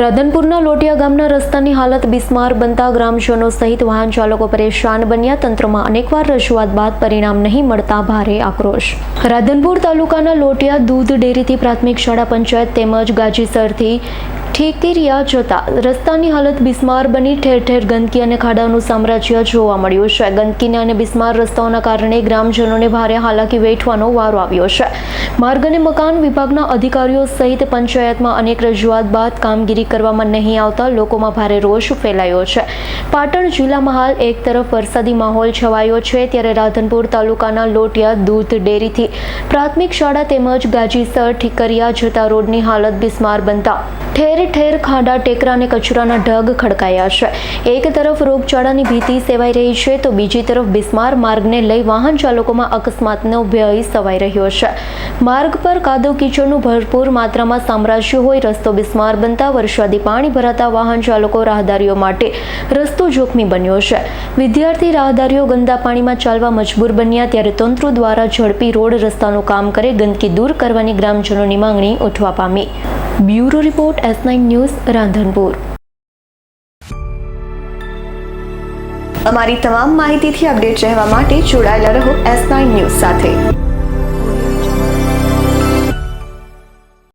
રાધનપુરના લોટિયા ગામના રસ્તાની હાલત બિસ્માર બનતા ગ્રામજનો સહિત વાહન ચાલકો પરેશાન બન્યા. તંત્રમાં અનેકવાર રજૂઆત બાદ પરિણામ નહીં મળતા ભારે આક્રોશ. રાધનપુર તાલુકાના લોટિયા દૂધ ડેરીથી પ્રાથમિક શાળા પંચાયત તેમજ ગાજીસરથી ઠેકીરિયા જતા રસ્તાની હાલત બિસ્માર બની ઠેર ઠેર ગંદકી અને ખાડાનું સામ્રાજ્ય જોવા મળ્યું છે. ગંદકીના અને બિસ્માર રસ્તાઓના કારણે ગ્રામજનોને ભારે હાલાકી વેઠવાનો વારો આવ્યો છે. માર્ગ અને મકાન વિભાગના અધિકારીઓ સહિત પંચાયતમાં અનેક રજૂઆત બાદ કામગીરી કરવામાં નહીં આવતા લોકોમાં ભારે રોષ ફેલાયો છે. પાટણ જિલ્લામાં હાલ એક તરફ વરસાદી માહોલ છવાયો છે, ત્યારે રાધનપુર તાલુકાના લોટિયા, દૂધ, ડેરીથી પ્રાથમિક શાળા તેમજ ગાજીસર, ઠીકરિયા જતા રોડની હાલત બિસ્માર બનતા ઠેર ઠેર ખાડા ટેકરા અને કચરાના ઢગ ખડકાયા છે. એક તરફ રોગચાળાની ભીતિ સેવાઈ રહી છે તો બીજી તરફ બિસ્માર માર્ગને લઈ વાહન ચાલકોમાં અકસ્માતનો ભય સવાઈ રહ્યો છે. માર્ગ પર કાદો કીચડનું ભરપૂર માત્રામાં સામ્રાજ્ય હોય, રસ્તો બિસ્માર બનતા વરસાદી પાણી ભરાતા વાહન ચાલકો રાહદારીઓ માટે રસ્તો જોખમી બન્યો છે. વિદ્યાર્થી રાહદારીઓ ગંદા પાણીમાં ચાલવા મજબૂર બન્યા ત્યારે તંત્ર દ્વારા ઝડપી રોડ રસ્તાનું કામ કરે ગંદકી દૂર કરવાની ગ્રામજનોની માંગણી ઉઠવા પામી. Bureau report S nine news, Radhanpur. અમારી તમામ માહિતીથી અપડેટ રહેવા માટે જોડાયેલા રહો એસ નાઇન ન્યૂઝ સાથે.